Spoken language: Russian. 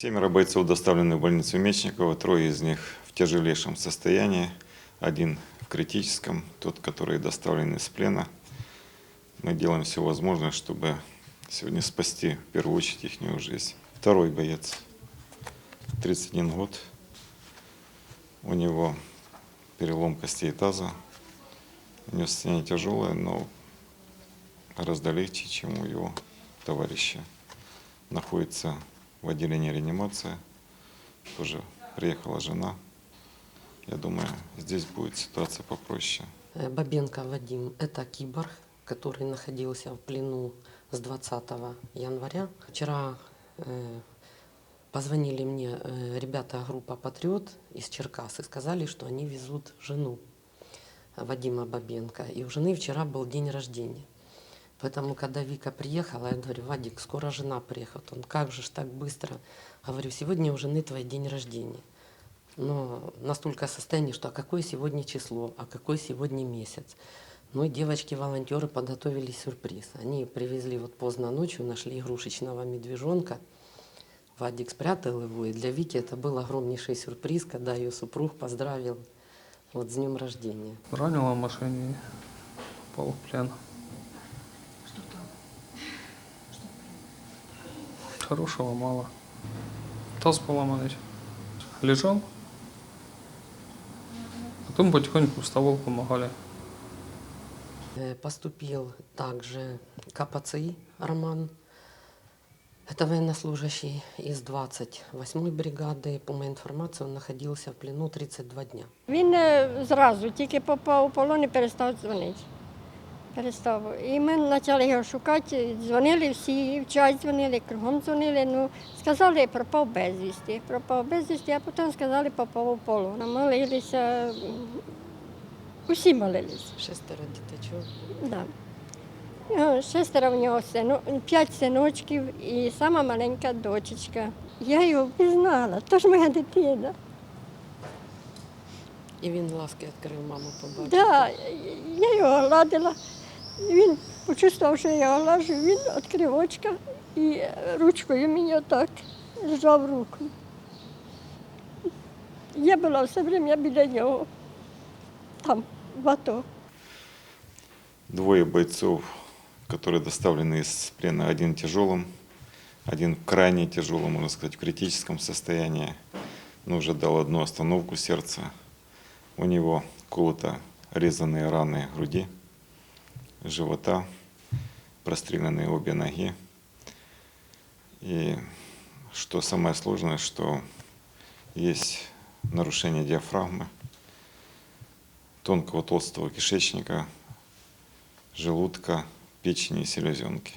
Семеро бойцов доставлены в больницу Мечникова, трое из них в тяжелейшем состоянии, один в критическом, тот, который доставлен из плена. Мы делаем все возможное, чтобы сегодня спасти в первую очередь их жизнь. Второй боец, 31 год, у него перелом костей таза, у него состояние тяжелое, но гораздо чем у его товарища. Находится в отделении реанимации, тоже приехала жена. Я думаю, здесь будет ситуация попроще. Э, Бабенко Вадим – это киборг, который находился в плену с 20 января. Вчера э, позвонили мне э, ребята группа «Патриот» из Черкас и сказали, что они везут жену Вадима Бабенко. И у жены вчера был день рождения. Поэтому, когда Вика приехала, я говорю, Вадик, скоро жена приехала. Он, как же ж так быстро? Говорю, сегодня у жены твой день рождения. Но настолько состояние, что а какое сегодня число, а какой сегодня месяц. Ну и девочки-волонтеры подготовили сюрприз. Они привезли вот поздно ночью, нашли игрушечного медвежонка. Вадик спрятал его, и для Вики это был огромнейший сюрприз, когда ее супруг поздравил вот с днем рождения. Ранила в машине, попал в плен. Хорошего мало. Таз поломанный. Лежал. Потом потихоньку вставал, помогали. Э, Поступил также КПЦИ Роман. Это военнослужащий из 28-й бригады. По моей информации, он находился в плену 32 дня. Він е, зразу, тільки попав у полон і перестав дзвонити. Перестав. І ми почали його шукати, дзвонили всі, в час дзвонили, кругом дзвонили. Ну, сказали, пропав безвісти. Пропав безвісти, а потім сказали, попав у полон. А Молилися, м, усі молилися. Шестеро діточок. Да. Його Шестеро в нього сину, п'ять синочків і сама маленька дочечка. Я його впізнала, то ж моя дитина. І він ласки відкрив маму побачити. Да, я його гладила. І Він почувствував, що я його глажу, він відкрив очка і ручкою мені отак зжав руку. Я була все время біля нього, там, в АТО. Двое бойцов, которые доставлены из плена, один в тяжелом, один в крайне тяжелом, можно сказать, в критическом состоянии, но уже дал одну остановку сердца. У него колото резанные раны груди, живота, простреленные обе ноги. И что самое сложное, что есть нарушение диафрагмы, тонкого толстого кишечника, желудка, печени и селезенки.